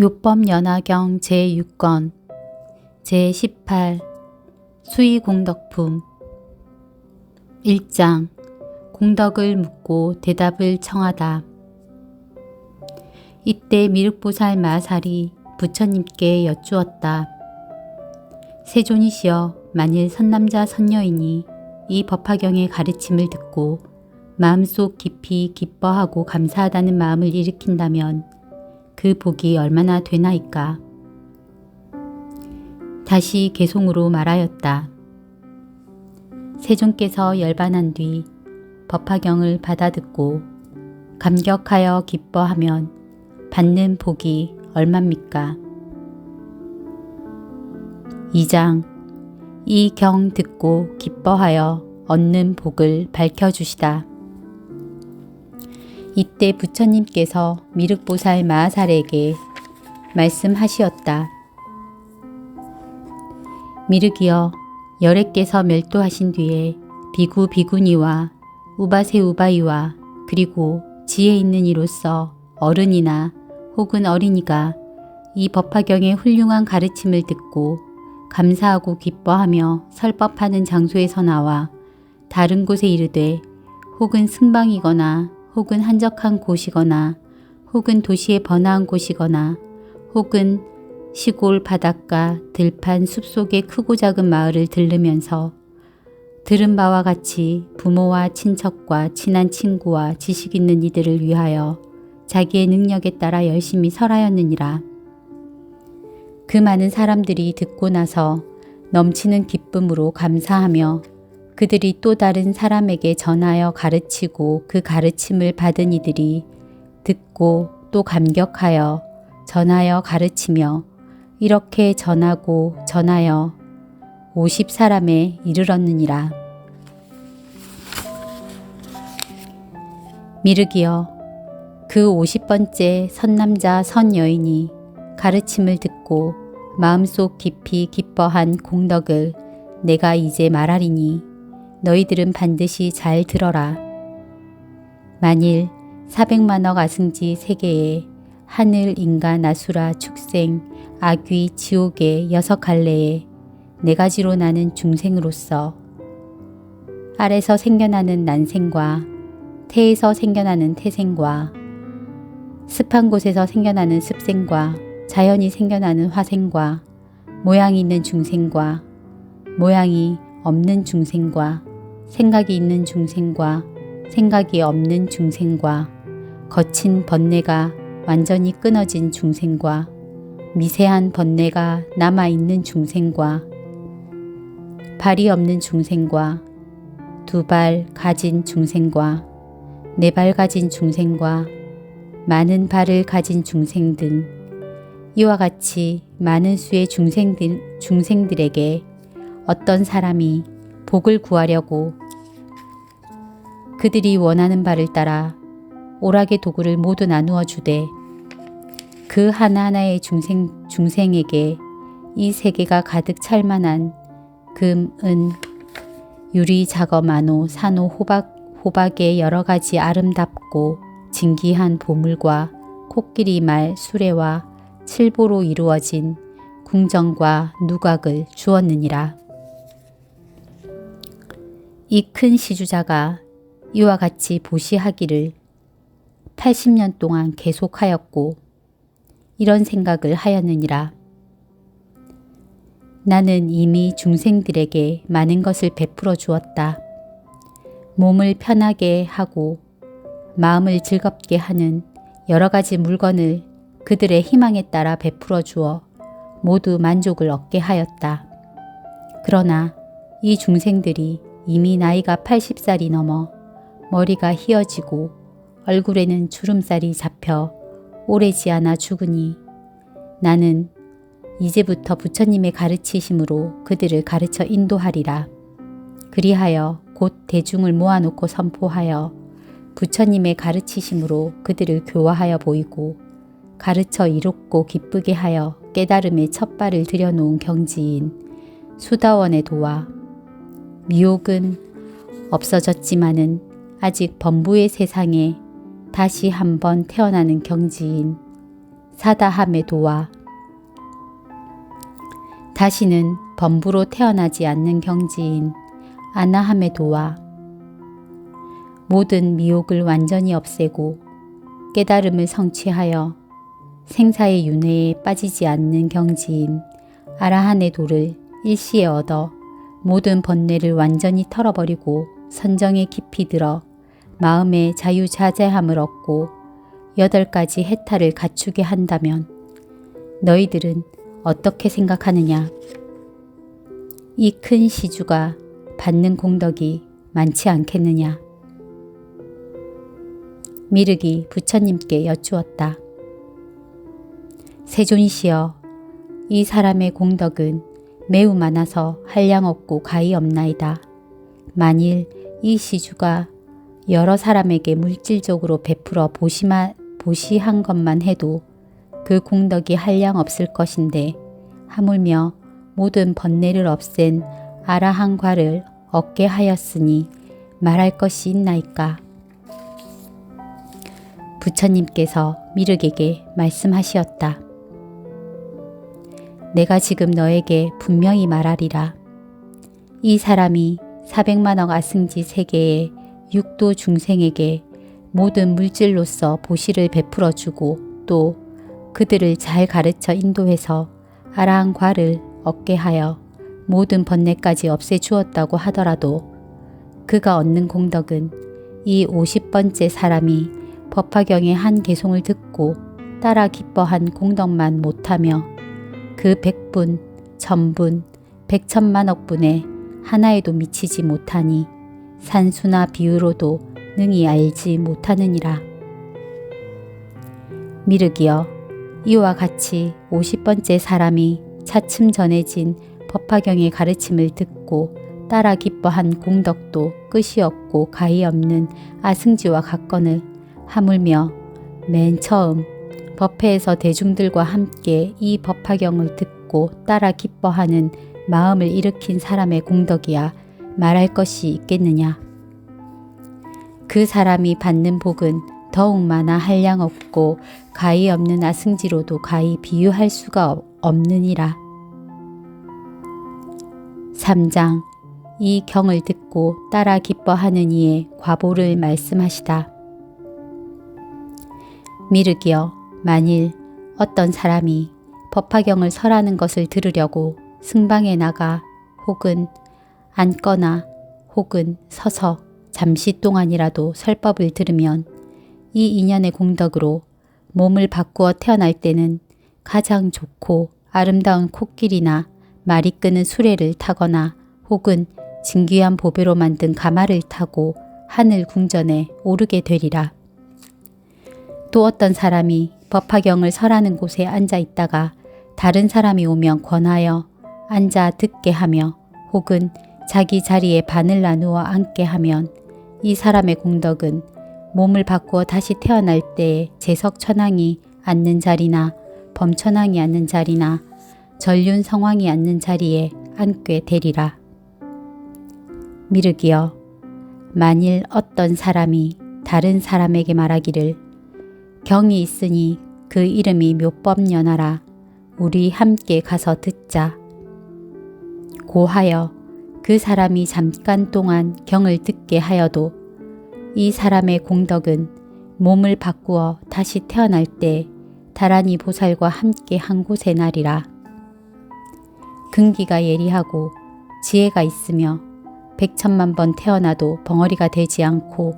묘법연화경 제6권 제18 수의공덕품 1장 공덕을 묻고 대답을 청하다 이때 미륵보살 마살이 부처님께 여쭈었다. 세존이시여 만일 선남자 선녀이니 이 법화경의 가르침을 듣고 마음속 깊이 기뻐하고 감사하다는 마음을 일으킨다면 그 복이 얼마나 되나이까. 다시 개송으로 말하였다. 세존께서 열반한 뒤 법화경을 받아듣고 감격하여 기뻐하면 받는 복이 얼마입니까? 2장 이 경 듣고 기뻐하여 얻는 복을 밝혀주시다. 이때 부처님께서 미륵보살 마하살에게 말씀하시었다. 미륵이여 열애께서 멸도하신 뒤에 비구 비구니와 우바세 우바이와 그리고 지혜 있는 이로서 어른이나 혹은 어린이가 이 법화경의 훌륭한 가르침을 듣고 감사하고 기뻐하며 설법하는 장소에서 나와 다른 곳에 이르되 혹은 승방이거나 혹은 한적한 곳이거나 혹은 도시의 번화한 곳이거나 혹은 시골 바닷가 들판 숲속의 크고 작은 마을을 들르면서 들은 바와 같이 부모와 친척과 친한 친구와 지식 있는 이들을 위하여 자기의 능력에 따라 열심히 설하였느니라. 그 많은 사람들이 듣고 나서 넘치는 기쁨으로 감사하며 그들이 또 다른 사람에게 전하여 가르치고 그 가르침을 받은 이들이 듣고 또 감격하여 전하여 가르치며 이렇게 전하고 전하여 50사람에 이르렀느니라. 미르기여 그 50번째 선남자 선여인이 가르침을 듣고 마음속 깊이 기뻐한 공덕을 내가 이제 말하리니 너희들은 반드시 잘 들어라. 만일 400만억 아승지 세계에 하늘, 인간, 아수라, 축생, 아귀, 지옥의 여섯 갈래에 네 가지로 나는 중생으로서 알에서 생겨나는 난생과 태에서 생겨나는 태생과 습한 곳에서 생겨나는 습생과 자연이 생겨나는 화생과 모양이 있는 중생과 모양이 없는 중생과 생각이 있는 중생과 생각이 없는 중생과 거친 번뇌가 완전히 끊어진 중생과 미세한 번뇌가 남아있는 중생과 발이 없는 중생과 두 발 가진 중생과 네 발 가진 중생과 많은 발을 가진 중생 등 이와 같이 많은 수의 중생들, 중생들에게 어떤 사람이 복을 구하려고 그들이 원하는 바를 따라 오락의 도구를 모두 나누어 주되 그 하나하나의 중생, 중생에게 이 세계가 가득 찰 만한 금, 은, 유리, 작업, 만호, 산호, 호박, 호박의 여러 가지 아름답고 진기한 보물과 코끼리 말, 수레와 칠보로 이루어진 궁정과 누각을 주었느니라. 이 큰 시주자가 이와 같이 보시하기를 80년 동안 계속하였고 이런 생각을 하였느니라. 나는 이미 중생들에게 많은 것을 베풀어 주었다. 몸을 편하게 하고 마음을 즐겁게 하는 여러 가지 물건을 그들의 희망에 따라 베풀어 주어 모두 만족을 얻게 하였다. 그러나 이 중생들이 이미 나이가 80살이 넘어 머리가 휘어지고 얼굴에는 주름살이 잡혀 오래지 않아 죽으니 나는 이제부터 부처님의 가르치심으로 그들을 가르쳐 인도하리라. 그리하여 곧 대중을 모아놓고 선포하여 부처님의 가르치심으로 그들을 교화하여 보이고 가르쳐 이롭고 기쁘게 하여 깨달음의 첫 발을 들여놓은 경지인 수다원의 도와 미혹은 없어졌지만은 아직 범부의 세상에 다시 한번 태어나는 경지인 사다함에 도와 다시는 범부로 태어나지 않는 경지인 아나함에 도와 모든 미혹을 완전히 없애고 깨달음을 성취하여 생사의 윤회에 빠지지 않는 경지인 아라한의 도를 일시에 얻어 모든 번뇌를 완전히 털어버리고 선정에 깊이 들어 마음의 자유자재함을 얻고 여덟 가지 해탈을 갖추게 한다면 너희들은 어떻게 생각하느냐? 이 큰 시주가 받는 공덕이 많지 않겠느냐? 미륵이 부처님께 여쭈었다. 세존이시여, 이 사람의 공덕은 매우 많아서 한량 없고 가히 없나이다. 만일 이 시주가 여러 사람에게 물질적으로 베풀어 보시마, 보시한 것만 해도 그 공덕이 한량 없을 것인데 하물며 모든 번뇌를 없앤 아라한과를 얻게 하였으니 말할 것이 있나이까. 부처님께서 미륵에게 말씀하시었다. 내가 지금 너에게 분명히 말하리라. 이 사람이 400만억 아승지 세계의 육도 중생에게 모든 물질로서 보시를 베풀어 주고 또 그들을 잘 가르쳐 인도해서 아라한 과를 얻게 하여 모든 번뇌까지 없애 주었다고 하더라도 그가 얻는 공덕은 이 50번째 사람이 법화경의 한 개송을 듣고 따라 기뻐한 공덕만 못하며 그 백분, 천분, 백천만억 분의 하나에도 미치지 못하니 산수나 비유로도 능히 알지 못하느니라. 미륵이여 이와 같이 50번째 사람이 차츰 전해진 법화경의 가르침을 듣고 따라 기뻐한 공덕도 끝이 없고 가히 없는 아승지와 같거늘 하물며 맨 처음 법회에서 대중들과 함께 이 법화경을 듣고 따라 기뻐하는 마음을 일으킨 사람의 공덕이야 말할 것이 있겠느냐. 그 사람이 받는 복은 더욱 많아 한량 없고 가히 없는 아승지로도 가히 비유할 수가 없느니라. 3장 이 경을 듣고 따라 기뻐하는 이의 과보를 말씀하시다. 미륵이여 만일 어떤 사람이 법화경을 설하는 것을 들으려고 승방에 나가 혹은 앉거나 혹은 서서 잠시 동안이라도 설법을 들으면 이 인연의 공덕으로 몸을 바꾸어 태어날 때는 가장 좋고 아름다운 코끼리나 말이 끄는 수레를 타거나 혹은 진귀한 보배로 만든 가마를 타고 하늘 궁전에 오르게 되리라. 또 어떤 사람이 법화경을 설하는 곳에 앉아 있다가 다른 사람이 오면 권하여 앉아 듣게 하며 혹은 자기 자리에 반을 나누어 앉게 하면 이 사람의 공덕은 몸을 바꾸어 다시 태어날 때에 재석천왕이 앉는 자리나 범천왕이 앉는 자리나 전륜 성왕이 앉는 자리에 앉게 되리라. 미륵이여 만일 어떤 사람이 다른 사람에게 말하기를 경이 있으니 그 이름이 묘법연하라 우리 함께 가서 듣자. 고하여 그 사람이 잠깐 동안 경을 듣게 하여도 이 사람의 공덕은 몸을 바꾸어 다시 태어날 때 다란이 보살과 함께 한 곳에 나리라. 근기가 예리하고 지혜가 있으며 백천만 번 태어나도 벙어리가 되지 않고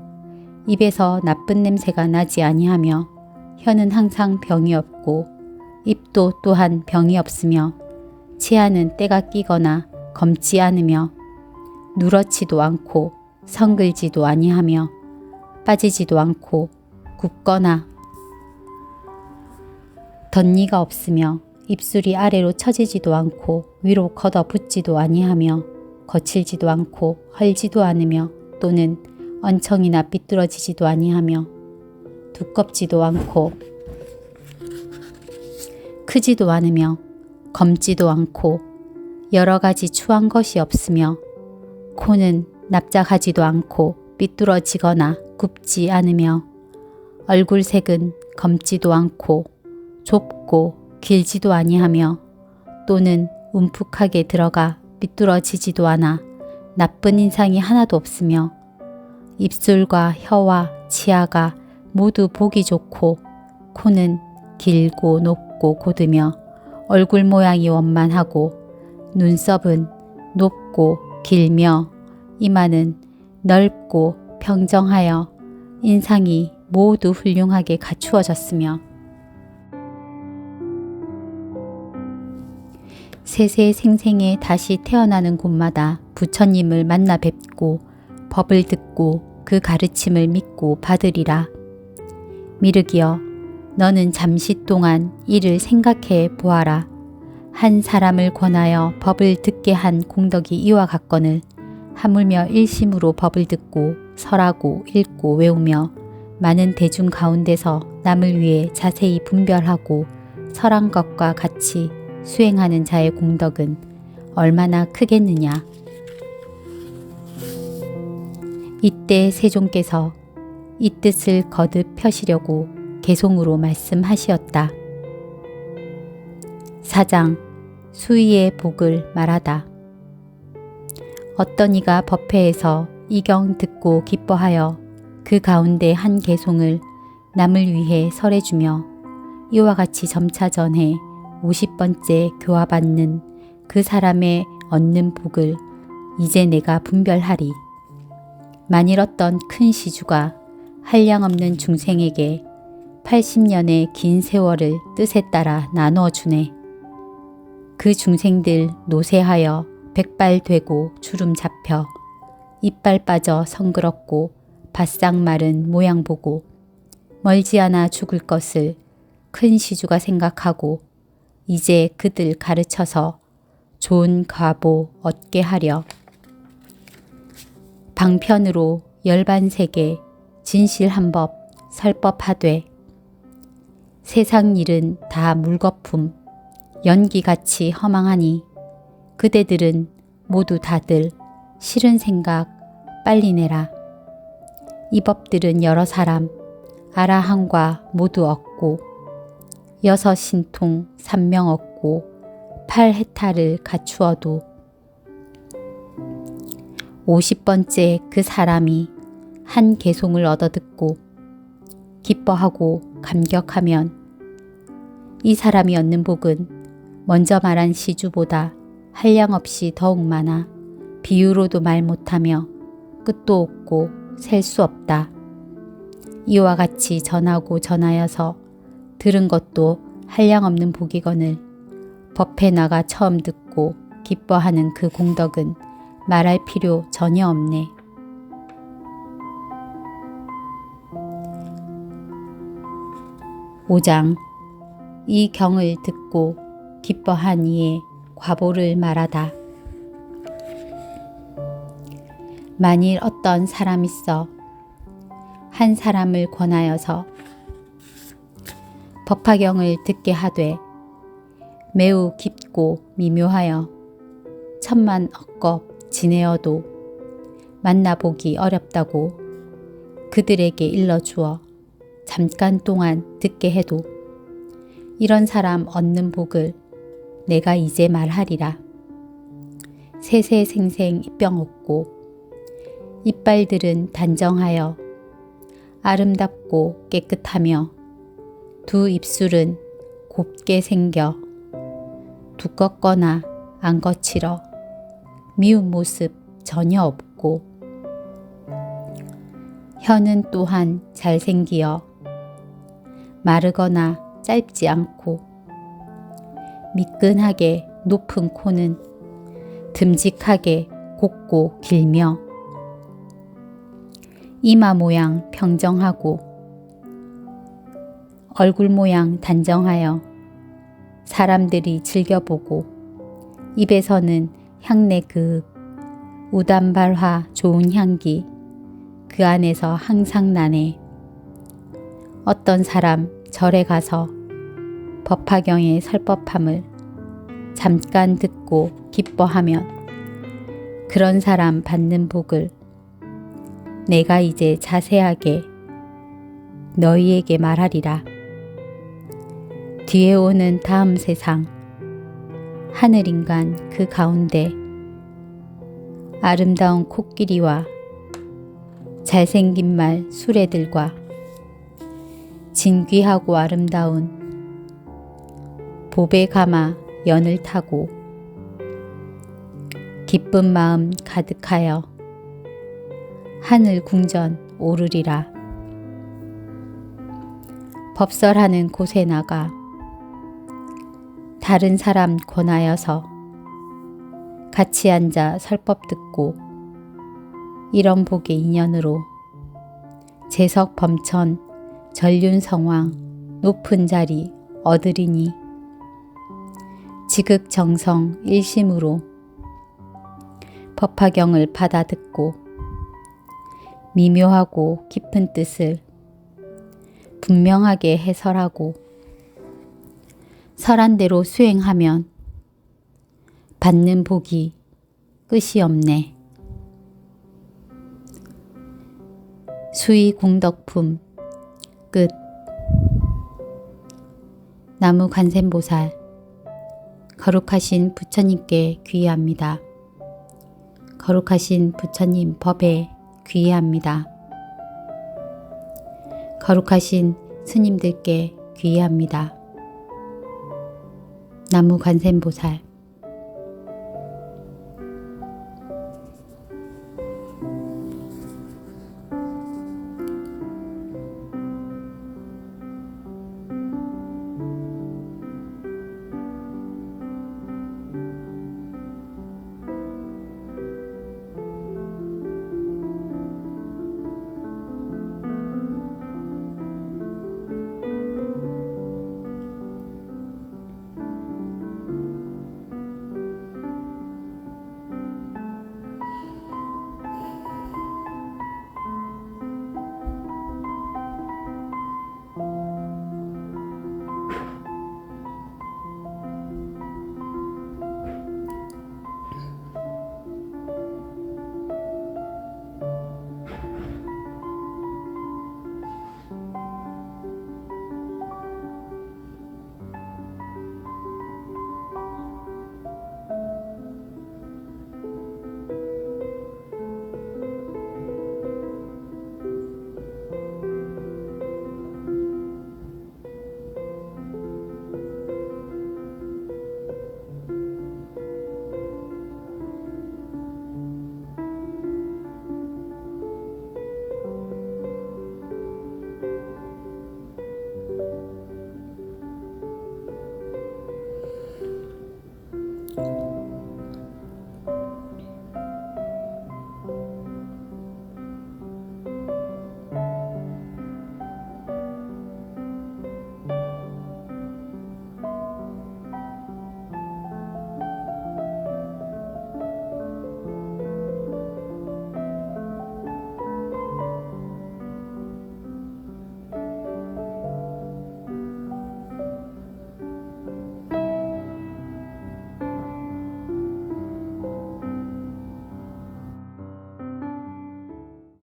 입에서 나쁜 냄새가 나지 아니하며 혀는 항상 병이 없고 입도 또한 병이 없으며 치아는 때가 끼거나 검지 않으며 누렇지도 않고 성글지도 아니하며 빠지지도 않고 굽거나 덧니가 없으며 입술이 아래로 처지지도 않고 위로 걷어 붙지도 아니하며 거칠지도 않고 헐지도 않으며 또는 언청이나 삐뚤어지지도 아니하며 두껍지도 않고 크지도 않으며 검지도 않고 여러 가지 추한 것이 없으며 코는 납작하지도 않고 삐뚤어지거나 굽지 않으며 얼굴색은 검지도 않고 좁고 길지도 아니하며 또는 움푹하게 들어가 삐뚤어지지도 않아 나쁜 인상이 하나도 없으며 입술과 혀와 치아가 모두 보기 좋고 코는 길고 높고 곧으며 얼굴 모양이 원만하고 눈썹은 높고 길며 이마는 넓고 평정하여 인상이 모두 훌륭하게 갖추어졌으며 세세 생생에 다시 태어나는 곳마다 부처님을 만나 뵙고 법을 듣고 그 가르침을 믿고 받으리라. 미르기여 너는 잠시 동안 이를 생각해 보아라. 한 사람을 권하여 법을 듣게 한 공덕이 이와 같거늘 하물며 일심으로 법을 듣고 설하고 읽고 외우며 많은 대중 가운데서 남을 위해 자세히 분별하고 설한 것과 같이 수행하는 자의 공덕은 얼마나 크겠느냐. 이때 세종께서 이 뜻을 거듭 펴시려고 개송으로 말씀하시었다. 사장 수의의 복을 말하다. 어떤 이가 법회에서 이경 듣고 기뻐하여 그 가운데 한 개송을 남을 위해 설해주며 이와 같이 점차 전해 50번째 교화받는 그 사람의 얻는 복을 이제 내가 분별하리. 만일 어떤 큰 시주가 한량없는 중생에게 80년의 긴 세월을 뜻에 따라 나누어 주네. 그 중생들 노쇠하여 백발되고 주름 잡혀 이빨 빠져 성그럽고 바싹 마른 모양 보고 멀지 않아 죽을 것을 큰 시주가 생각하고 이제 그들 가르쳐서 좋은 과보 얻게 하려 방편으로 열반세계 진실한 법 설법하되 세상 일은 다 물거품 연기같이 허망하니 그대들은 모두 다들 싫은 생각 빨리 내라. 이 법들은 여러 사람 아라한과 모두 얻고 여섯 신통 삼명 얻고 팔 해탈을 갖추어도 오십 번째 그 사람이 한 개송을 얻어 듣고 기뻐하고 감격하면 이 사람이 얻는 복은 먼저 말한 시주보다 한량없이 더욱 많아 비유로도 말 못하며 끝도 없고 셀 수 없다. 이와 같이 전하고 전하여서 들은 것도 한량없는 복이거늘 법에 나가 처음 듣고 기뻐하는 그 공덕은 말할 필요 전혀 없네. 오장 이 경을 듣고 기뻐한 이의 과보를 말하다. 만일 어떤 사람 있어 한 사람을 권하여서 법화경을 듣게 하되 매우 깊고 미묘하여 천만 억겁 지내어도 만나보기 어렵다고 그들에게 일러주어 잠깐 동안 듣게 해도 이런 사람 얻는 복을 내가 이제 말하리라. 세세생생 입병 없고 이빨들은 단정하여 아름답고 깨끗하며 두 입술은 곱게 생겨 두껍거나 안 거칠어 미운 모습 전혀 없고 혀는 또한 잘생기어 마르거나 짧지 않고 미끈하게 높은 코는 듬직하게 곱고 길며 이마 모양 평정하고 얼굴 모양 단정하여 사람들이 즐겨보고 입에서는 향내 그 우담발화 좋은 향기 그 안에서 항상 나네. 어떤 사람 절에 가서 법화경의 설법함을 잠깐 듣고 기뻐하면 그런 사람 받는 복을 내가 이제 자세하게 너희에게 말하리라. 뒤에 오는 다음 세상 하늘인간 그 가운데 아름다운 코끼리와 잘생긴 말 수레들과 진귀하고 아름다운 보배 가마 연을 타고 기쁜 마음 가득하여 하늘 궁전 오르리라. 법설하는 곳에 나가 다른 사람 권하여서 같이 앉아 설법 듣고 이런 복의 인연으로 재석 범천 전륜성왕 높은 자리 얻으리니 지극정성 일심으로 법화경을 받아 듣고 미묘하고 깊은 뜻을 분명하게 해설하고 설한 대로 수행하면 받는 복이 끝이 없네. 수의 공덕품 끝 나무 관세음보살 거룩하신 부처님께 귀의합니다. 거룩하신 부처님 법에 귀의합니다. 거룩하신 스님들께 귀의합니다. 나무 관세음보살